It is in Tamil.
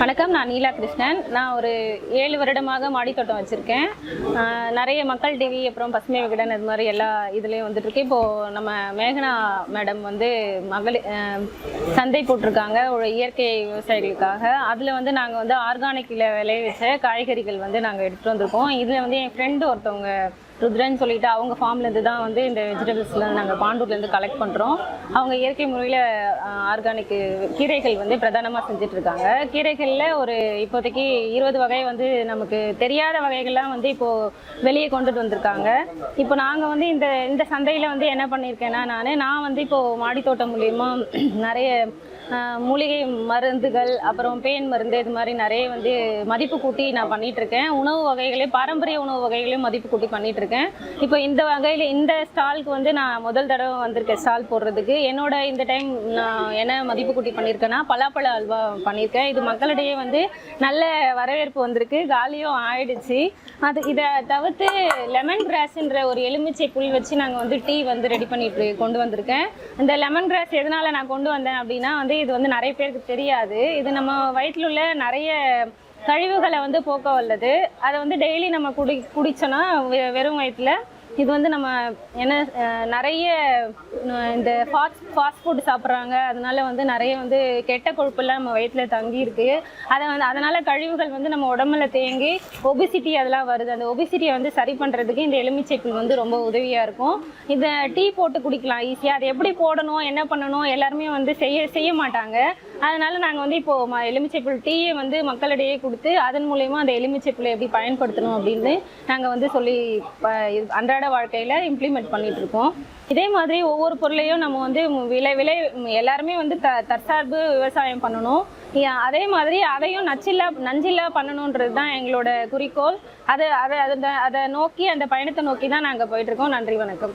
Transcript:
வணக்கம் நான் நீலா கிருஷ்ணன். நான் ஒரு ஏழு வருடமாக மாடித்தோட்டம் வச்சுருக்கேன். நிறைய மக்கள் டிவி அப்புறம் பசுமை விகடன் இது மாதிரி எல்லா இதுலேயும் வந்துட்டுருக்கேன் இப்போது நம்ம மேகனா மேடம் வந்து மகளிர் சந்தை போட்டிருக்காங்க ஒரு இயற்கை விவசாயிகளுக்காக. அதில் வந்து நாங்கள் வந்து ஆர்கானிக்கில் விளைவிச்ச காய்கறிகள் வந்து நாங்கள் எடுத்துகிட்டு வந்திருக்கோம். இதில் வந்து என் ஃப்ரெண்டு ஒருத்தவங்க ருத்ரன்னு சொல்லிட்டு அவங்க ஃபார்ம்லேருந்து தான் வந்து இந்த வெஜிடபிள்ஸ்லாம் நாங்கள் பாண்டூர்லேருந்து கலெக்ட் பண்ணுறோம் அவங்க இயற்கை முறையில் ஆர்கானிக் கீரைகள் வந்து பிரதானமாக செஞ்சுட்டு இருக்காங்க கீரைகளில் ஒரு இப்போதைக்கு இருபது வகை வந்து நமக்கு தெரியாத வகைகள்லாம் வந்து இப்போது வெளியே கொண்டுட்டு வந்திருக்காங்க. இப்போ நாங்கள் வந்து இந்த இந்த சந்தையில் வந்து என்ன பண்ணியிருக்கேன்னா நான் நான் வந்து இப்போது மாடித்தோட்டம் மூலியமாக நிறைய மூலிகை மருந்துகள் அப்புறம் பேன் மருந்து இது மாதிரி நிறைய வந்து மதிப்பு கூட்டி நான் பண்ணிகிட்ருக்கேன் இருக்கேன் உணவு வகைகளே பாரம்பரிய உணவு வகைகளையும் மதிப்பு கூட்டி பண்ணிட்டு இருக்கேன் இப்போ இந்த வகையில் இந்த ஸ்டாலுக்கு வந்து நான் முதல் தடவை வந்திருக்கேன் ஸ்டால் போடுறதுக்கு. என்னோட இந்த டைம் நான் என்ன மதிப்பு கூட்டி பண்ணியிருக்கேன்னா பலாப்பழ அல்வா பண்ணியிருக்கேன். இது மக்களிடையே வந்து நல்ல வரவேற்பு வந்திருக்கு. காலியும் ஆயிடுச்சு. அது இதை தவிர்த்து லெமன் கிராஸ்ன்ற ஒரு எலுமிச்சை புல் வச்சு நாங்கள் வந்து டீ வந்து ரெடி பண்ணிட்டு கொண்டு வந்திருக்கேன். இந்த லெமன் கிராஸ் எதனால் நான் கொண்டு வந்தேன் அப்படின்னா வந்து இது வந்து நிறைய பேருக்கு தெரியாது. இது நம்ம வயிற்றில் உள்ள நிறைய கழிவுகளை வந்து போக்க வல்லது. அதை வந்து டெய்லி நம்ம குடி குடிச்சோன்னா வெ- வெறும் வயிற்றில் இது வந்து நம்ம என்ன நிறைய இந்த ஃபாஸ்ட் ஃபாஸ்ட் ஃபுட் சாப்பிட்றாங்க. அதனால வந்து நிறைய வந்து கெட்ட கொழுப்பெல்லாம் நம்ம வயிற்றில் தங்கி இருக்கு. அதை வந்து அதனால கழிவுகள் வந்து நம்ம உடம்புல தேங்கி ஒபிசிட்டி அதெல்லாம் வருது. அந்த ஒபிசிட்டியை வந்து சரி பண்ணுறதுக்கு இந்த எலுமிச்சைப்புல் வந்து ரொம்ப உதவியாக இருக்கும். இதை டீ போட்டு குடிக்கலாம் ஈஸியாக அதை எப்படி போடணும் என்ன பண்ணணும் எல்லாருமே வந்து செய்ய செய்ய மாட்டாங்க. அதனால நாங்கள் வந்து இப்போ ம எலுமிச்சைப்புல் டீயை வந்து மக்களிடையே கொடுத்து அதன் மூலயமா அந்த எலுமிச்சைப்புளை எப்படி பயன்படுத்தணும் அப்படின்னு நாங்கள் வந்து சொல்லி அன்றாட வாழ்க்கையில் இம்ப்ளிமெண்ட் பண்ணிட்டு இருக்கோம். இதே மாதிரி ஒவ்வொரு பொருளையும் நம்ம வந்து விலை விலை எல்லாருமே வந்து த தற்சார்பு விவசாயம் பண்ணணும். அதே மாதிரி அதையும் நச்சில்லா நஞ்சில்லா பண்ணணுன்றது தான் எங்களோட குறிக்கோள். அதை அதை அதை நோக்கி அந்த பயணத்தை நோக்கி தான் நாங்கள் போயிட்டுருக்கோம் நன்றி வணக்கம்.